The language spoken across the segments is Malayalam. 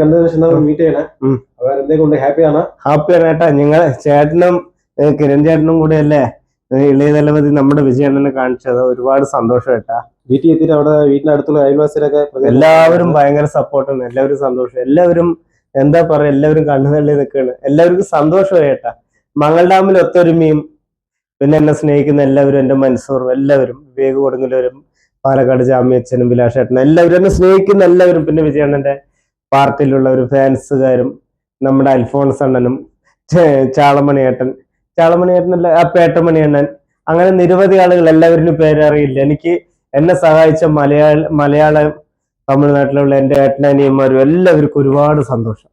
കണ്ടതിന് ശേഷം മീറ്റ് ചെയ്യണേ. കൊണ്ട് ഹാപ്പിയാണ് ഹാപ്പിയാണ് ഏട്ടാ നിങ്ങൾ ചേട്ടനും കിരൺ ചേട്ടനും കൂടെ അല്ലേ? ഇളയ തലവതി നമ്മുടെ വിജയണ്ണനെ കാണിച്ചത് ഒരുപാട് സന്തോഷം ഏട്ടാ വീട്ടിൽ എത്തിയിട്ട് അവിടെ വീട്ടിനടുത്തുള്ള അയൽവാസികളൊക്കെ എല്ലാവരും ഭയങ്കര സപ്പോർട്ടാണ് എല്ലാവരും സന്തോഷം. എല്ലാവരും എന്താ പറയാ എല്ലാവരും കണ്ണു തള്ളി നിൽക്കുകയാണ്. എല്ലാവർക്കും സന്തോഷമായി ഏട്ടാ മംഗൾ ഡാമിൽ ഒത്തൊരുമയും പിന്നെ എന്നെ സ്നേഹിക്കുന്ന എല്ലാവരും എന്റെ മനസ്സോറും എല്ലാവരും വിവേക് കൊടുങ്ങലവരും പാലക്കാട് ജാമ്യച്ചനും വിലാഷേട്ടനും എല്ലാവരും എന്നെ സ്നേഹിക്കുന്ന എല്ലാവരും പിന്നെ വിജയണ്ണന്റെ പാർട്ടിയിലുള്ള ഒരു ഫാൻസുകാരും നമ്മുടെ അൽഫോൺസ് അണ്ണനും ചാളമണിയേട്ടൻ ചാളമണിയേട്ടനല്ല ആ പേട്ടമണിയണ്ണൻ അങ്ങനെ നിരവധി ആളുകൾ എല്ലാവരിലും പേരറിയില്ല. എനിക്ക് എന്നെ സഹായിച്ച മലയാള മലയാള തമിഴ്നാട്ടിലുള്ള എന്റെ ഏട്ടനാനിയന്മാരും എല്ലാവർക്കും ഒരുപാട് സന്തോഷം.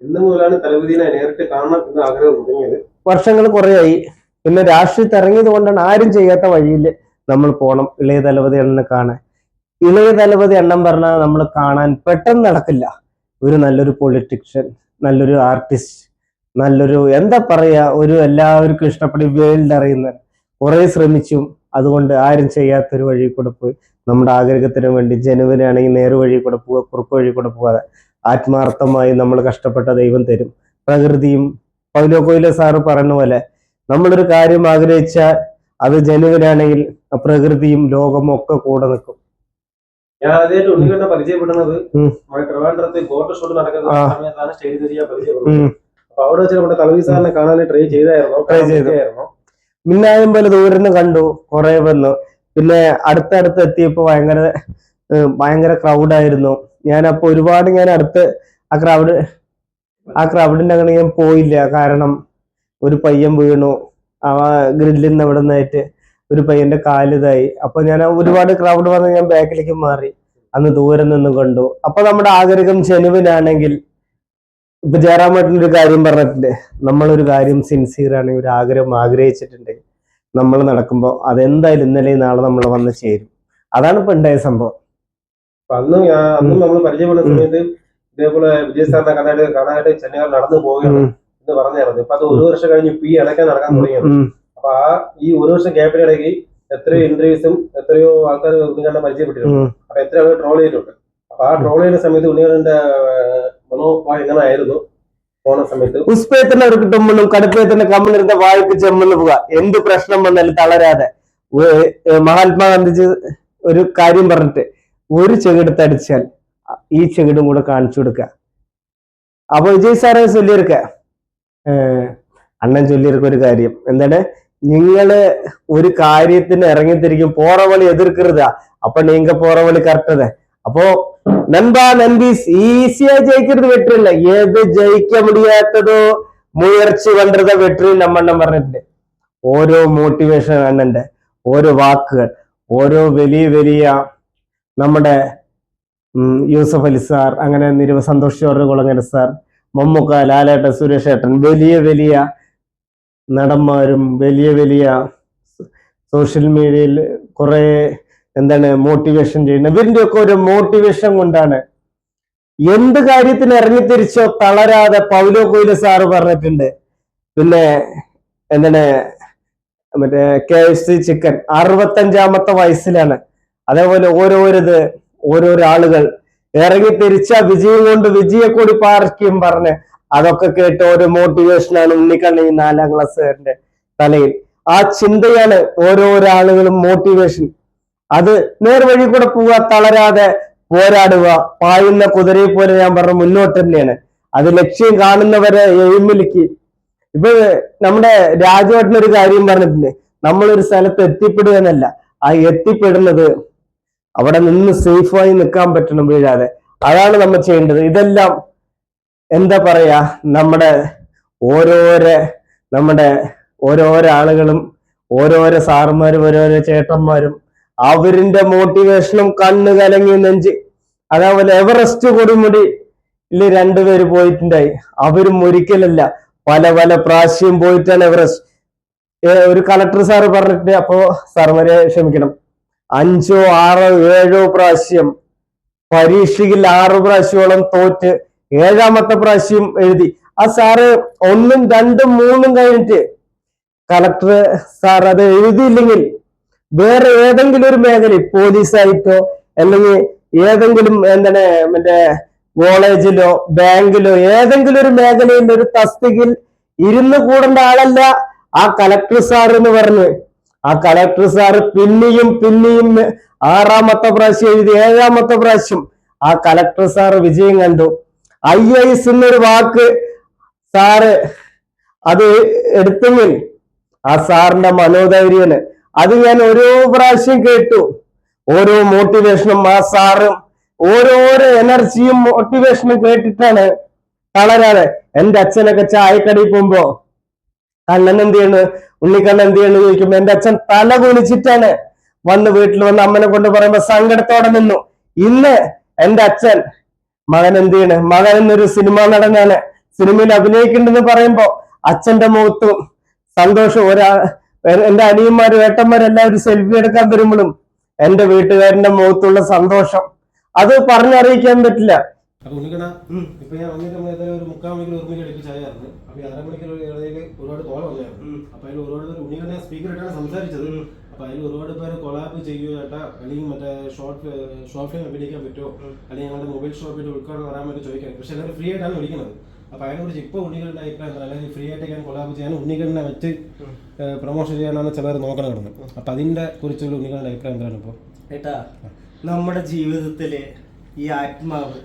ഇന്ന് മുതലാണ് തലവതിനെ നേരിട്ട് കാണണം എന്ന് ആഗ്രഹം തുടങ്ങിയത്. വർഷങ്ങൾ കുറേയായി. പിന്നെ രാഷ്ട്രീയത്തിൽ ഇറങ്ങിയത് കൊണ്ടാണ് ആരും ചെയ്യാത്ത വഴിയിൽ നമ്മൾ പോകണം ഇളയ തലവതി എണ്ണനെ കാണാൻ. ഇളയ തലവതി എണ്ണം പറഞ്ഞാൽ നമ്മൾ കാണാൻ പെട്ടെന്ന് നടക്കില്ല. ഒരു നല്ലൊരു പൊളിറ്റിഷ്യൻ നല്ലൊരു ആർട്ടിസ്റ്റ് നല്ലൊരു എന്താ പറയുക ഒരു എല്ലാവർക്കും ഇഷ്ടപ്പെടി വേൾഡ് അറിയുന്ന കുറേ ശ്രമിച്ചും അതുകൊണ്ട് ആരും ചെയ്യാത്തൊരു വഴി കൂടെ പോയി. നമ്മുടെ ആഗ്രഹത്തിന് വേണ്ടി ജനുവിനാണെങ്കിൽ നേരു വഴി കൂടെ പോവുക കുറുക്ക് വഴി കൂടെ പോകാതെ ആത്മാർത്ഥമായി നമ്മൾ കഷ്ടപ്പെട്ട ദൈവം തരും. പ്രകൃതിയും പൗലോ കൊയിലോ സാറ് പറഞ്ഞ പോലെ നമ്മളൊരു കാര്യം ആഗ്രഹിച്ചാൽ അത് ജനുവിനാണെങ്കിൽ പ്രകൃതിയും ലോകവും ഒക്കെ കൂടെ നിൽക്കും. ഞാൻ ആദ്യമായിട്ട് ഉണ്ണിക്കണ്ണ പരിചയപ്പെടുന്നത്. നമ്മുടെ ട്രിവാൻഡ്രത്ത് ഫോട്ടോ ഷൂട്ട് നടക്കുന്ന സമയത്താണ് സ്റ്റേജ് ചെയ്യാൻ പരിചയപ്പെടുന്നത്. അപ്പൊ അവിടെ വെച്ച് നമ്മുടെ തലവി സാറിനെ കാണാൻ ട്രൈ ചെയ്തായിരുന്നു. ട്രൈ ചെയ്തായിരുന്നു മിന്നായം പോലെ ദൂരം കണ്ടു കുറെ വന്നു. പിന്നെ അടുത്തടുത്ത് എത്തിയപ്പോ ഭയങ്കര ഭയങ്കര ക്രൗഡായിരുന്നു ഞാൻ അപ്പൊ ഒരുപാട് ഞാൻ അടുത്ത് ആ ക്രൗഡ് ആ ക്രൗഡിന്റെ അങ്ങനെ ഞാൻ പോയില്ല. കാരണം ഒരു പയ്യൻ വീണു. ആ ഗ്രില്ലിൽ നിന്ന് അവിടെ നിന്നായിട്ട് ഒരു പയ്യന്റെ കാലിതായി. അപ്പൊ ഞാൻ ഒരുപാട് ക്രൗഡ് വന്ന് ഞാൻ ബാക്കിലേക്ക് മാറി. അന്ന് ദൂരം നിന്ന് കണ്ടു. അപ്പൊ നമ്മുടെ ആഗ്രഹം ജനുവിനാണെങ്കിൽ ഇപ്പൊ ജയറാമേട്ടൻ ഒരു കാര്യം പറഞ്ഞിട്ടുണ്ട്. നമ്മളൊരു കാര്യം സിൻസിയർ ആണെങ്കിൽ ഒരു ആഗ്രഹം ആഗ്രഹിച്ചിട്ടുണ്ടെങ്കിൽ നമ്മൾ നടക്കുമ്പോൾ അതെന്തായാലും ഇന്നലെ നാളെ നമ്മൾ വന്ന് ചേരും. അതാണ് ഇപ്പൊ ഉണ്ടായ സംഭവം. അന്ന് അന്ന് നമ്മൾ പരിചയപ്പെടുന്ന സമയത്ത് ഇതേപോലെ വിജയ് സാറിനെ കാണാനായിട്ട് കാണാനായിട്ട് ചെന്നൈ നടന്നു പോവുകയാണ്. എന്ന് പറഞ്ഞായിരുന്നു. ഇപ്പൊ അത് ഒരു വർഷം കഴിഞ്ഞ് ഇപ്പൊ ഈ ഇടയ്ക്ക് നടക്കാൻ തുടങ്ങിയത്. അപ്പൊ ആ ഈ ഒരു വർഷം ഗ്യാപ്പിനിടയ്ക്ക് എത്രയോ ഇന്റർവ്യൂസും എത്രയോ ആൾക്കാർ ഉണ്ണിക്കണ്ണ പരിചയപ്പെട്ടിട്ടുണ്ട്. അപ്പൊ എത്ര ആളുകൾ ട്രോൾ ചെയ്തിട്ടുണ്ട്. അപ്പൊ ആ ട്രോൾ ചെയ്യുന്ന സമയത്ത് ഉണ്ണിക്കണ്ണന്റെ മനോഭാവം എങ്ങനെ ആയിരുന്നു പോണ സമയത്ത്. ഉസ്പേത്തിന് ഒരു കിട്ടുമ്പോഴും കടുപ്പേത്തിന് കമ്മിലിരുന്ന വായ്പ ചെമ്മെന്ന് പോവുക. എന്ത് പ്രശ്നം വന്നാലും തളരാതെ. മഹാത്മാഗാന്ധിജി ഒരു കാര്യം പറഞ്ഞിട്ട് ഒരു ചെകിടത്ത് അടിച്ചാൽ ഈ ചെകിടും കൂടെ കാണിച്ചു കൊടുക്ക അപ്പൊ വിജയ് സാറെ ചൊല്ലിயிருക്ക ഏഹ് അണ്ണൻ ചൊല്ലിയിരിക്കും ഒരു കാര്യം. എന്താണ്? നിങ്ങൾ ഒരു കാര്യത്തിന് ഇറങ്ങിത്തിരിക്കും പോറവളി വഴി അപ്പൊ നീങ്ക പോറവളി കറക്റ്റത് അപ്പോ நண்பா நண்பீஸ் ജയിക്കരുത് ஜெயிக்கிறது வெற்றி ജയിക്ക எது ஜெயிக்க മുയർച്ചി പണ്ടത വെற்றி നമ്മണ്ണം പറഞ്ഞിട്ടുണ്ട്. ഓരോ മോട്ടിവേഷൻ അണ്ണന്റെ ഓരോ വാക്കുകൾ. ഓരോ വലിയ വലിയ നമ്മുടെ യൂസഫ് അലി സാർ അങ്ങനെ നിരവധി സന്തോഷിച്ചവരുടെ കുളങ്ങര സാർ മമ്മൂക്ക ലാലേട്ടൻ സുരേഷേട്ടൻ വലിയ വലിയ നടന്മാരും വലിയ വലിയ സോഷ്യൽ മീഡിയയിൽ കുറെ എന്താണ് മോട്ടിവേഷൻ ചെയ്യുന്നത് ഇവരിന്റെ ഒക്കെ ഒരു മോട്ടിവേഷൻ കൊണ്ടാണ്. എന്ത് കാര്യത്തിന് ഇറങ്ങിത്തിരിച്ചോ തളരാതെ പൗലോ കോയില സാറ് പറഞ്ഞിട്ടുണ്ട്. പിന്നെ എന്താണ് മറ്റേ കെ എഫ് സി ചിക്കൻ അറുപത്തഞ്ചാമത്തെ വയസ്സിലാണ്. അതേപോലെ ഓരോരിത് ഓരോരോ ആളുകൾ ഇറങ്ങിത്തിരിച്ച വിജയം കൊണ്ട് വിജയക്കൊടി പാർക്കും പറഞ്ഞ് അതൊക്കെ കേട്ട് ഒരു മോട്ടിവേഷനാണ് ഉണ്ണിക്കണ്ണ ഈ നാലാം ക്ലാസ്സുകാരന്റെ തലയിൽ. ആ ചിന്തയാണ് ഓരോ ആളുകളും മോട്ടിവേഷൻ അത് നേർവഴി കൂടെ പോവുക തളരാതെ പോരാടുക പായുന്ന കുതിരയെ പോലെ ഞാൻ പറഞ്ഞ മുന്നോട്ട് തന്നെയാണ്. അത് ലക്ഷ്യം കാണുന്നവരെ എഴുമിലേക്ക് ഇപ്പൊ നമ്മുടെ രാജുവേട്ടൻ ഒരു കാര്യം പറഞ്ഞിട്ടുണ്ട്. നമ്മളൊരു സ്ഥലത്ത് എത്തിപ്പെടുക എന്നല്ല. ആ എത്തിപ്പെടുന്നത് അവിടെ നിന്ന് സേഫായി നിൽക്കാൻ പറ്റണം വീഴാതെ. അതാണ് നമ്മൾ ചെയ്യേണ്ടത്. ഇതെല്ലാം എന്താ പറയാ? നമ്മുടെ ഓരോരോ നമ്മുടെ ഓരോരോ ആളുകളും ഓരോരോ സാറുമാരും ഓരോരോ ചേട്ടന്മാരും അവരിന്റെ മോട്ടിവേഷനും കണ്ണ് കലങ്ങി നെഞ്ച്. അതേപോലെ എവറസ്റ്റ് കൊടുമുടി ഇല്ല രണ്ടുപേര് പോയിട്ടുണ്ടായി. അവരും ഒരിക്കലല്ല പല പല പ്രാവശ്യം പോയിട്ടാണ് എവറസ്റ്റ് ഒരു കളക്ടർ സാറ് പറഞ്ഞിട്ട് അപ്പോ സാറുമാരെ ക്ഷമിക്കണം. അഞ്ചോ ആറോ ഏഴോ പ്രാവശ്യം പരീക്ഷയിൽ ആറു പ്രാവശ്യോളം തോറ്റ് ഏഴാമത്തെ പ്രാവശ്യം എഴുതി. ആ സാറ് ഒന്നും രണ്ടും മൂന്നും കഴിഞ്ഞിട്ട് കളക്ടർ സാർ അത് എഴുതിയില്ലെങ്കിൽ വേറെ ഏതെങ്കിലും ഒരു മേഖല പോലീസായിട്ടോ അല്ലെങ്കിൽ ഏതെങ്കിലും എന്താണ് മറ്റേ കോളേജിലോ ബാങ്കിലോ ഏതെങ്കിലും ഒരു മേഖലയിൽ ഒരു തസ്തികയിൽ ഇരുന്ന് കൂടേണ്ട ആളല്ല ആ കളക്ടർ സാർ എന്ന് പറഞ്ഞ് ആ കളക്ടർ സാറ് പിന്നെയും പിന്നെയും ആറാമത്തെ പ്രാവശ്യം എഴുതി ഏഴാമത്തെ പ്രാവശ്യം ആ കളക്ടർ സാറ് വിജയം കണ്ടു. ഐ എസ് എന്നൊരു വാക്ക് സാറ് അത് എടുത്തെങ്കിൽ ആ സാറിന്റെ മനോധൈര്യന് അത് ഞാൻ ഓരോ പ്രാവശ്യം കേട്ടു. ഓരോ മോട്ടിവേഷനും ആ സാറും ഓരോരോ എനർജിയും മോട്ടിവേഷനും കേട്ടിട്ടാണ് തളരാതെ. എന്റെ അച്ഛനൊക്കെ ചായക്കടയിൽ പോകുമ്പോ കണ്ണൻ എന്ത് ചെയ്യണ്? ഉണ്ണിക്കണ്ണൻ എന്ത് ചെയ്യണ് ചോദിക്കുമ്പോ എന്റെ അച്ഛൻ തല കുളിച്ചിട്ടാണ് വന്ന് വീട്ടിൽ വന്ന് അമ്മനെ കൊണ്ട് പറയുമ്പോ സങ്കടത്തോടെ നിന്നു. ഇന്ന് എന്റെ അച്ഛൻ മകൻ എന്ത് ചെയ്യണ്? മകൻ എന്നൊരു സിനിമ നടനാണ്. സിനിമയിൽ അഭിനയിക്കുന്നുണ്ടെന്ന് പറയുമ്പോ അച്ഛന്റെ മുഖത്തും സന്തോഷം. ഒരാ എന്റെ അനിയന്മാരും ഏട്ടന്മാരെല്ലാവരും സെൽഫി എടുക്കാൻ വരുമ്പോഴും എന്റെ വീട്ടുകാരന്റെ മുഖത്തുള്ള സന്തോഷം. അത് പറഞ്ഞറിയിക്കാൻ പറ്റില്ല. അപ്പൊ ഉണ്ണിക്കണ ഇപ്പൊ ഞാൻ വന്നിട്ട് നമ്മൾ ഏതായാലും ഒരു മുക്കാൽ മണിക്കൂർ ഒരു മണിക്കൂർ എടുപ്പിച്ചായിരുന്നു അപ്പൊ ഈ അര മണിക്കൂർ ഇടയിൽ ഒരുപാട് കോള വന്നായിരുന്നു. അപ്പൊ അതിൽ ഒരുപാട് പേര് ഉണ്ണിക്കണ്ണ സ്പീക്കർ ഇട്ടാണ് സംസാരിച്ചത്. അപ്പൊ അതിൽ ഒരുപാട് പേര് കൊളാബ് ചെയ്യുമോ ചേട്ടാ അല്ലെങ്കിൽ മറ്റേ ഷോർട്ട് ഷോർട്ട് ഫിലിം അഭിനയിക്കാൻ പറ്റുമോ അല്ലെങ്കിൽ ഞങ്ങളുടെ മൊബൈൽ ഷോപ്പിന്റെ ഉദ്ഘാടനം വരാൻ വേണ്ടി ചോദിക്കാൻ. പക്ഷെ എല്ലാവരും ഫ്രീ ആയിട്ടാണ് വിളിക്കുന്നത്. അപ്പൊ അതിനെ കുറിച്ച് ഇപ്പൊ ഉണ്ണികളുടെ അഭിപ്രായം അല്ലെങ്കിൽ ഫ്രീ ആയിട്ട് ഞാൻ കൊളാബ് ചെയ്യാൻ ഉണ്ണികളിനെ വെച്ച് പ്രൊമോഷൻ ചെയ്യാനാണ് ചിലർ നോക്കണം കിടന്നത് അപ്പൊ അതിന്റെ കുറിച്ചുള്ള ഉണ്ണികളുടെ അഭിപ്രായം എന്താണ് ഇപ്പോൾ ഏട്ടാ നമ്മുടെ ജീവിതത്തിലെ ഈ ആത്മാവ്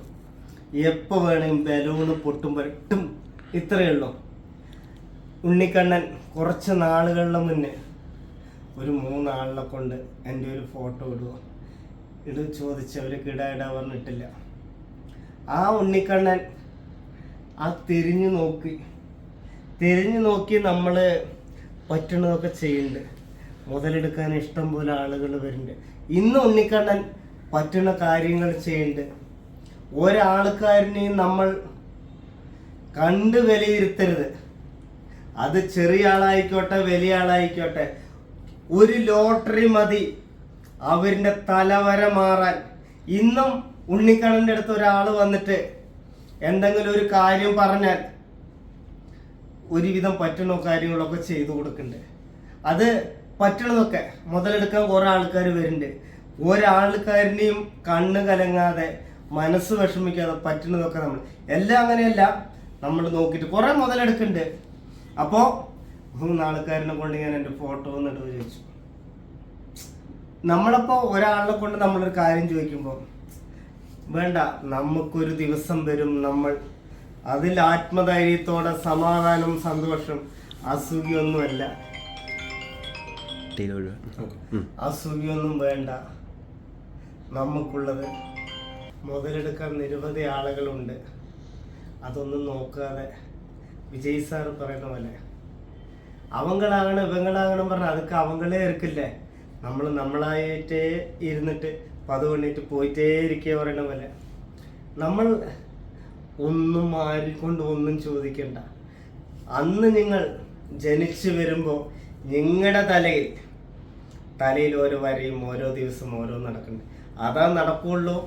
എപ്പോ വേണമെങ്കിലും ബലൂണ് പൊട്ടുമ്പോൾ ഇട്ടും ഇത്രയേ ഉള്ളൂ. ഉണ്ണിക്കണ്ണൻ കുറച്ച് നാളുകളുടെ മുന്നേ ഒരു മൂന്നാളിനെ കൊണ്ട് എന്റെ ഒരു ഫോട്ടോ ഇടുക ഇത് ചോദിച്ചവർക്ക് ഇടാ ഇടാ പറഞ്ഞിട്ടില്ല. ആ ഉണ്ണിക്കണ്ണൻ ആ തിരിഞ്ഞു നോക്കി. തിരിഞ്ഞു നോക്കി നമ്മൾ പറ്റണതൊക്കെ ചെയ്യുന്നുണ്ട്. മുതലെടുക്കാൻ ഇഷ്ടം പോലെ ആളുകൾ വരുന്നുണ്ട്. ഇന്ന് ഉണ്ണിക്കണ്ണൻ പറ്റുന്ന കാര്യങ്ങൾ ചെയ്യുന്നുണ്ട്. ഒരാൾക്കാരനെയും നമ്മൾ കണ്ട് വിലയിരുത്തരുത്. അത് ചെറിയ ആളായിക്കോട്ടെ വലിയ ആളായിക്കോട്ടെ ഒരു ലോട്ടറി മതി. അവരുടെ തലവര മാറാൻ. ഇന്നും ഉണ്ണിക്കണ്ണന്റെ അടുത്ത് ഒരാൾ വന്നിട്ട് എന്തെങ്കിലും ഒരു കാര്യം പറഞ്ഞാൽ ഒരുവിധം പറ്റണോ കാര്യങ്ങളൊക്കെ ചെയ്തു കൊടുക്കുന്നുണ്ട്. അത് പറ്റണതൊക്കെ മുതലെടുക്കാൻ കുറേ ആൾക്കാർ വരുന്നുണ്ട്. ഒരാൾക്കാരനെയും കണ്ണ് കലങ്ങാതെ മനസ്സ് വിഷമിക്കാതെ പറ്റുന്നതൊക്കെ നമ്മൾ എല്ലാം അങ്ങനെയല്ല. നമ്മൾ നോക്കിയിട്ട് കുറെ മുതലെടുക്കുന്നുണ്ട്. അപ്പോൾ മൂന്നാൾക്കാരനെ കൊണ്ട് ഞാൻ എന്റെ ഫോട്ടോ എന്നിട്ട് ചോദിച്ചു. നമ്മളപ്പോൾ ഒരാളെ കൊണ്ട് നമ്മളൊരു കാര്യം ചോദിക്കുമ്പോൾ വേണ്ട നമുക്കൊരു ദിവസം വരും നമ്മൾ. അതിൽ ആത്മധൈര്യത്തോടെ സമാധാനം സന്തോഷം അസുഖിയൊന്നുമല്ല അസുഖിയൊന്നും വേണ്ട. നമുക്കുള്ളത് മുതലെടുക്കാൻ നിരവധി ആളുകളുണ്ട്. അതൊന്നും നോക്കാതെ വിജയ് സാർ പറയുന്ന പോലെ. അവങ്ങളാകണം ഇവങ്ങളാകണം പറഞ്ഞാൽ അതൊക്കെ അവങ്ങളെ ഇരിക്കില്ലേ നമ്മൾ നമ്മളായിട്ടേ ഇരുന്നിട്ട് പതുകൊണ്ടിട്ട് പോയിട്ടേ ഇരിക്കുക പറയുന്ന പോലെ. നമ്മൾ ഒന്നും ആരെക്കൊണ്ട് ഒന്നും ചോദിക്കണ്ട. അന്ന് നിങ്ങൾ ജനിച്ചു വരുമ്പോൾ നിങ്ങളുടെ തലയിൽ തലയിൽ ഓരോ വരയും ഓരോ ദിവസം ഓരോ നടക്കുന്നുണ്ട്. അതാ നടക്കുള്ളൂ.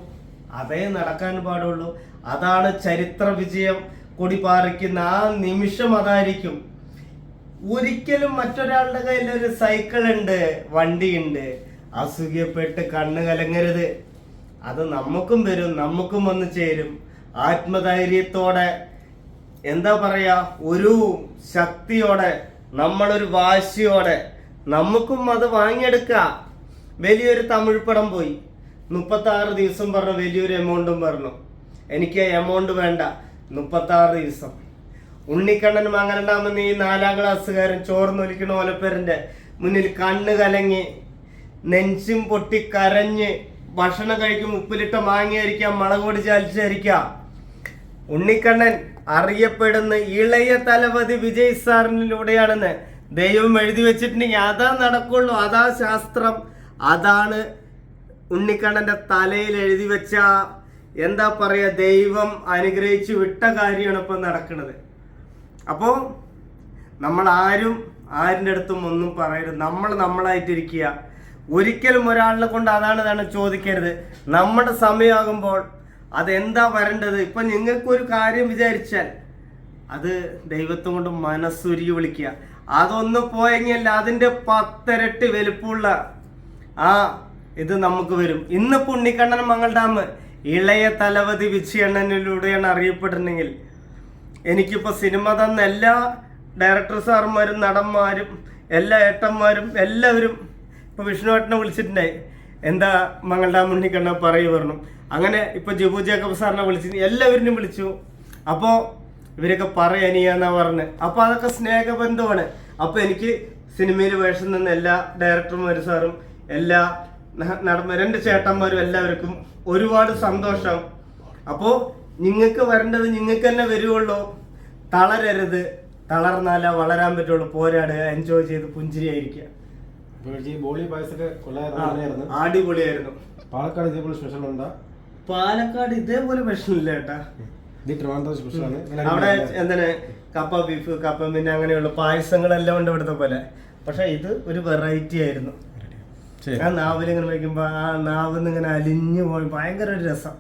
അതേ നടക്കാൻ പാടുള്ളൂ. അതാണ് ചരിത്ര വിജയം കൊടിപാറിക്കുന്ന ആ നിമിഷം അതായിരിക്കും. ഒരിക്കലും മറ്റൊരാളുടെ കയ്യിൽ ഒരു സൈക്കിൾ ഉണ്ട് വണ്ടിയുണ്ട്. അസുഖപ്പെട്ട് കണ്ണ് കലങ്ങരുത്. അത് നമുക്കും വരും നമുക്കും വന്ന് ചേരും. ആത്മധൈര്യത്തോടെ എന്താ പറയാ ഒരു ശക്തിയോടെ നമ്മളൊരു വാശിയോടെ നമുക്കും അത് വാങ്ങിയെടുക്കാം. വലിയൊരു തമിഴ് പടം പോയി. മുപ്പത്തി ആറ് ദിവസം പറഞ്ഞു വലിയൊരു എമൗണ്ടും പറഞ്ഞു. എനിക്ക് എമൗണ്ട് വേണ്ട. മുപ്പത്തി ആറ് ദിവസം. ഉണ്ണിക്കണ്ണൻ മങ്ങരണ്ടാമെന്ന് ഈ നാലാം ക്ലാസ്സുകാരൻ ചോർന്നൊലിക്കണ ഓലപ്പേരന്റെ മുന്നിൽ കണ്ണ് കലങ്ങി നെഞ്ചും പൊട്ടി കരഞ്ഞ് ഭക്ഷണം കഴിക്കും ഉപ്പിലിട്ട മാങ്ങയായിരിക്കാം മുളക് പൊടി ചാലിച്ചായിരിക്കാം ഉണ്ണിക്കണ്ണൻ അറിയപ്പെടുന്ന ഇളയ തലപതി വിജയ് സാറിനിലൂടെയാണെന്ന് ദൈവം എഴുതി വെച്ചിട്ടുണ്ടെങ്കിൽ അതാ നടക്കുള്ളൂ. അതാ ശാസ്ത്രം. അതാണ് ഉണ്ണിക്കണ്ണന്റെ തലയിൽ എഴുതി വെച്ച എന്താ പറയാ ദൈവം അനുഗ്രഹിച്ചു വിട്ട കാര്യമാണ് ഇപ്പൊ നടക്കുന്നത്. അപ്പോൾ നമ്മൾ ആരും ആരിന്റെ അടുത്തും ഒന്നും പറയരുത്. നമ്മൾ നമ്മളായിട്ടിരിക്കുക. ഒരിക്കലും ഒരാളിനെ കൊണ്ട് അതാണ് ഇതാണ് ചോദിക്കരുത്. നമ്മുടെ സമയമാകുമ്പോൾ അതെന്താ വരേണ്ടത്? ഇപ്പൊ നിങ്ങൾക്കൊരു കാര്യം വിചാരിച്ചാൽ അത് ദൈവത്തെ കൊണ്ട് മനസ്സുരുകി വിളിക്കുക. അതൊന്ന് പോയെങ്കിൽ അതിന്റെ പത്തിരട്ടി വലുപ്പമുള്ള ആ ഇത് നമുക്ക് വരും. ഇന്ന് പുണ്ണിക്കണ്ണൻ മംഗൾ ഡാം ഇളയ തലവതി വിച്ചയണ്ണനിലൂടെയാണ് അറിയപ്പെടുന്നെങ്കിൽ എനിക്കിപ്പോൾ സിനിമ തന്ന എല്ലാ ഡയറക്ടർ സാർമാരും നടന്മാരും എല്ലാ ഏട്ടന്മാരും എല്ലാവരും ഇപ്പോൾ വിഷ്ണുവേട്ടനെ വിളിച്ചിട്ടുണ്ടായി. എന്താ മംഗൾഡാം ഉണ്ണിക്കണ്ണ പറയൂ പറഞ്ഞു. അങ്ങനെ ഇപ്പോൾ ജിബു ജേക്കബ് സാറിനെ വിളിച്ചു എല്ലാവരും വിളിച്ചു. അപ്പോൾ ഇവരൊക്കെ പറയാനിയാന്നാ പറഞ്ഞത് അപ്പോൾ അതൊക്കെ സ്നേഹബന്ധമാണ്. അപ്പോൾ എനിക്ക് സിനിമയിൽ വേഷം നിന്ന എല്ലാ ഡയറക്ടർമാരും സാറും എല്ലാ ന- നടന്മാരും രണ്ട് ചേട്ടന്മാരും എല്ലാവർക്കും ഒരുപാട് സന്തോഷം. അപ്പോ നിങ്ങൾക്ക് വരേണ്ടത് നിങ്ങൾക്ക് തന്നെ വരുവുള്ളൂ. തളരരുത്. തളർന്നാലേ വളരാൻ പറ്റുള്ളൂ. പോരാടുക എൻജോയ് ചെയ്ത് പുഞ്ചിരിയായിരിക്കുക. അടിപൊളിയായിരുന്നു. പാലക്കാട് ഇതേപോലെ സ്പെഷ്യൽ ഉണ്ടാ? പാലക്കാട് ഇതേപോലെ സ്പെഷ്യൽ അവിടെ എന്താണ്? കപ്പ ബീഫ് കപ്പ പിന്നെ അങ്ങനെയുള്ള പായസങ്ങളെല്ലാം ഉണ്ട് ഇവിടുത്തെ പോലെ. പക്ഷെ ഇത് ഒരു വെറൈറ്റി ആയിരുന്നു. ആ നാവിലിങ്ങനെ വയ്ക്കുമ്പോ ആ നാവിൽ നിന്ന് ഇങ്ങനെ അലിഞ്ഞു പോയി ഭയങ്കര ഒരു രസം.